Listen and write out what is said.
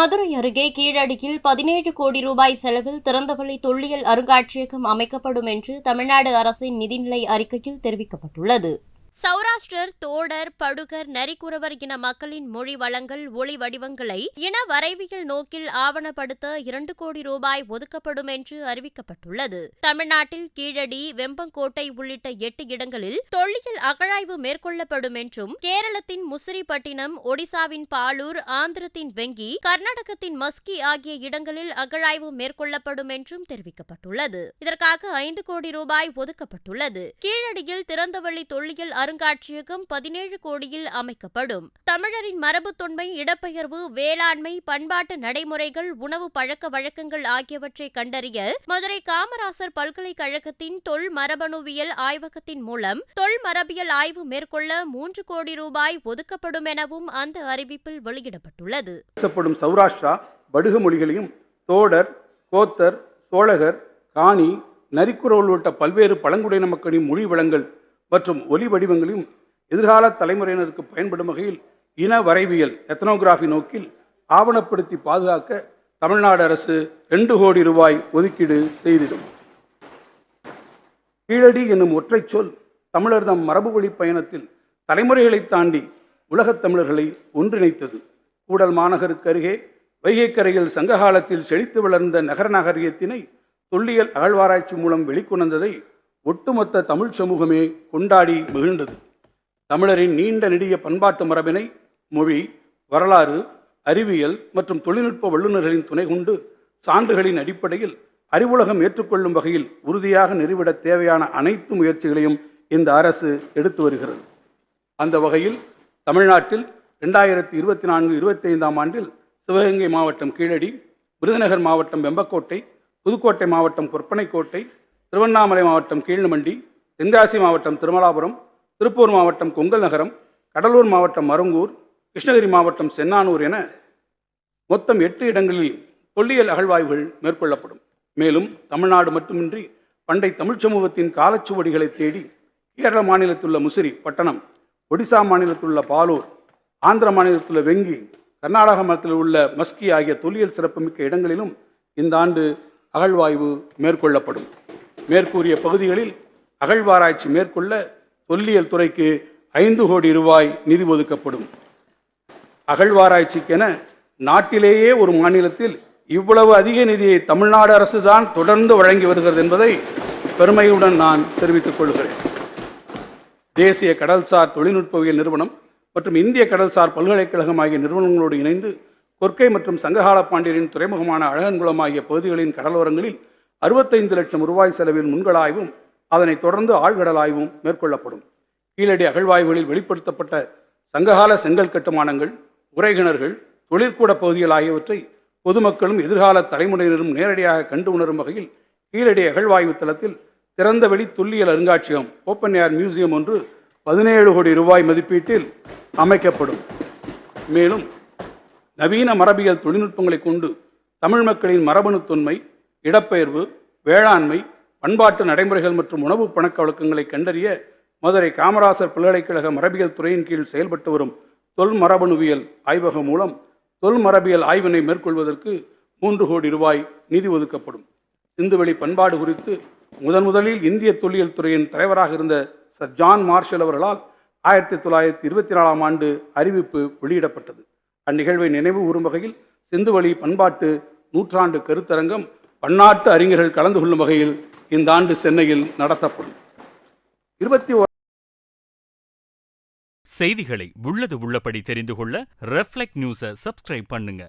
மதுரை அருகே கீழடியில் பதினேழு கோடி ரூபாய் செலவில் திறந்தவெளி தொல்லியல் அருங்காட்சியகம் அமைக்கப்படும் என்று தமிழ்நாடு அரசின் நிதிநிலை அறிக்கையில் தெரிவிக்கப்பட்டுள்ளது. சௌராஷ்டிரர் தோடர் படுகர் நரிக்குறவர் இன மக்களின் மொழி வளங்கள் ஒளி வடிவங்களை இன வரைவியல் நோக்கில் ஆவணப்படுத்த இரண்டு கோடி ரூபாய் ஒதுக்கப்படும் என்று அறிவிக்கப்பட்டுள்ளது. தமிழ்நாட்டில் கீழடி வெம்பங்கோட்டை உள்ளிட்ட எட்டு இடங்களில் தொல்லியல் அகழாய்வு மேற்கொள்ளப்படும் என்றும் கேரளத்தின் முசிறிப்பட்டினம் ஒடிசாவின் பாலூர் ஆந்திரத்தின் வெங்கி கர்நாடகத்தின் மஸ்கி ஆகிய இடங்களில் அகழாய்வு மேற்கொள்ளப்படும் என்றும் தெரிவிக்கப்பட்டுள்ளது. இதற்காக ஐந்து கோடி ரூபாய் ஒதுக்கப்பட்டுள்ளது. கீழடியில் திறந்தவெளி தொல்லியல் அருங்காட்சியகம் பதினேழு கோடியில் அமைக்கப்படும். தமிழரின் மரபு தொன்மை இடப்பெயர்வு வேளாண்மை பண்பாட்டு நடைமுறைகள் உணவு பழக்க வழக்கங்கள் ஆகியவற்றை கண்டறிய மதுரை காமராசர் பல்கலைக்கழகத்தின் தொல் மரபணுவியல் ஆய்வகத்தின் மூலம் தொல் மரபியல் ஆய்வு மேற்கொள்ள மூன்று கோடி ரூபாய் ஒதுக்கப்படும் எனவும் அந்த அறிவிப்பில் வெளியிடப்பட்டுள்ளது. பேசப்படும் சௌராஷ்டிரா படுக மொழிகளையும் தோடர் கோத்தர் சோழகர் காணி நரிக்குறவர் உள்ளிட்ட பல்வேறு பழங்குடியின மக்களின் மொழி வளங்கள் மற்றும் ஒலி வடிவங்களையும் எதிர்கால தலைமுறையினருக்கு பயன்படும் வகையில் இன வரைவியல் எத்தனோகிராஃபி நோக்கில் ஆவணப்படுத்தி பாதுகாக்க தமிழ்நாடு அரசு ரெண்டு கோடி ரூபாய் ஒதுக்கீடு செய்திடும். கீழடி என்னும் ஒற்றை சொல் தமிழர் தம் மரபு வழி பயணத்தில் தலைமுறைகளை தாண்டி உலகத் தமிழர்களை ஒன்றிணைத்தது. கூடல் மாநகருக்கு அருகே வைகைக்கரையில் சங்ககாலத்தில் செழித்து வளர்ந்த நகர நகரியத்தினை தொல்லியல் அகழ்வாராய்ச்சி மூலம் வெளிக்கொணர்ந்ததை ஒட்டுமொத்த தமிழ் சமூகமே கொண்டாடி மகிழ்ந்தது. தமிழரின் நீண்ட நெடிய பண்பாட்டு மரபினை மொழி வரலாறு அறிவியல் மற்றும் தொழில்நுட்ப வல்லுநர்களின் துணை கொண்டு சான்றுகளின் அடிப்படையில் அறிவுலகம் ஏற்றுக்கொள்ளும் வகையில் உறுதியாக நிறுவிட தேவையான அனைத்து முயற்சிகளையும் இந்த அரசு எடுத்து வருகிறது. அந்த வகையில் தமிழ்நாட்டில் ரெண்டாயிரத்தி இருபத்தி நான்கு இருபத்தி ஐந்தாம் ஆண்டில் சிவகங்கை மாவட்டம் கீழடி விருதுநகர் மாவட்டம் வெம்பக்கோட்டை புதுக்கோட்டை மாவட்டம் கொற்பனைக்கோட்டை திருவண்ணாமலை மாவட்டம் கீழ்நமண்டி தென்காசி மாவட்டம் திருமலாபுரம் திருப்பூர் மாவட்டம் கொங்கல் நகரம் கடலூர் மாவட்டம் மருங்கூர் கிருஷ்ணகிரி மாவட்டம் சென்னானூர் என மொத்தம் எட்டு இடங்களில் தொல்லியல் அகழ்வாய்வுகள் மேற்கொள்ளப்படும். மேலும் தமிழ்நாடு மட்டுமின்றி பண்டை தமிழ்ச் சமூகத்தின் காலச்சுவடிகளை தேடி கேரள மாநிலத்துள்ள முசிறி பட்டணம் ஒடிசா மாநிலத்துள்ள பாலூர் ஆந்திர மாநிலத்துள்ள வெங்கி கர்நாடக மாநிலத்தில் உள்ள மஸ்கி ஆகிய தொல்லியல் சிறப்புமிக்க இடங்களிலும் இந்த ஆண்டு அகழ்வாய்வு மேற்கொள்ளப்படும். மேற்கூறிய பகுதிகளில் அகழ்வாராய்ச்சி மேற்கொள்ள தொல்லியல் துறைக்கு ஐந்து கோடி ரூபாய் நிதி ஒதுக்கப்படும். அகழ்வாராய்ச்சிக்கென நாட்டிலேயே ஒரு மாநிலத்தில் இவ்வளவு அதிக நிதியை தமிழ்நாடு அரசு தான் தொடர்ந்து வழங்கி வருகிறது என்பதை பெருமையுடன் நான் தெரிவித்துக் கொள்கிறேன். தேசிய கடல்சார் தொழில்நுட்பவியல் நிறுவனம் மற்றும் இந்திய கடல்சார் பல்கலைக்கழகம் ஆகிய நிறுவனங்களோடு இணைந்து கொற்கை மற்றும் சங்ககால பாண்டியரின் துறைமுகமான அழகன்குளம் ஆகிய பகுதிகளின் கடலோரங்களில் அறுபத்தைந்து லட்சம் ரூபாய் செலவில் முன்களாய்வும் அதனைத் தொடர்ந்து ஆழ்கடல் ஆய்வும் மேற்கொள்ளப்படும். கீழடி அகழ்வாய்வுகளில் வெளிப்படுத்தப்பட்ட சங்ககால செங்கல் கட்டுமானங்கள் உரைகிணர்கள் தொழிற்கூட பகுதிகள் ஆகியவற்றை பொதுமக்களும் எதிர்கால தலைமுறையினரும் நேரடியாக கண்டு உணரும் வகையில் கீழடி அகழ்வாய்வு தளத்தில் திறந்தவெளி துல்லியல் அருங்காட்சியகம் ஓப்பன் ஏர் மியூசியம் ஒன்று பதினேழு கோடி ரூபாய் மதிப்பீட்டில் அமைக்கப்படும். மேலும் நவீன மரபியல் தொழில்நுட்பங்களை கொண்டு தமிழ் மக்களின் மரபணு தொன்மை இடப்பெயர்வு வேளாண்மை பண்பாட்டு நடைமுறைகள் மற்றும் உணவு பணக்க வழக்கங்களை கண்டறிய மதுரை காமராசர் பல்கலைக்கழக மரபியல் துறையின் கீழ் செயல்பட்டு வரும் தொல் மரபணுவியல் ஆய்வகம் மூலம் தொல் மரபியல் ஆய்வினை மேற்கொள்வதற்கு மூன்று கோடி ரூபாய் நிதி ஒதுக்கப்படும். சிந்துவெளி பண்பாடு குறித்து முதன் முதலில் இந்திய தொல்லியல் துறையின் தலைவராக இருந்த சர் ஜான் மார்ஷல் அவர்களால் ஆயிரத்தி தொள்ளாயிரத்தி இருபத்தி நாலாம் ஆண்டு அறிவிப்பு வெளியிடப்பட்டது. அந்நிகழ்வை நினைவு கூறும் வகையில் சிந்துவெளி பண்பாட்டு நூற்றாண்டு கருத்தரங்கம் பன்னாட்டு அறிஞர்கள் கலந்து கொள்ளும் வகையில் இந்த ஆண்டு சென்னையில் நடத்தப்படும். இருபத்தி செய்திகளை உள்ளது உள்ளபடி தெரிந்து கொள்ள ரெஃப்ளெக்ட் நியூஸை சப்ஸ்கிரைப் பண்ணுங்க.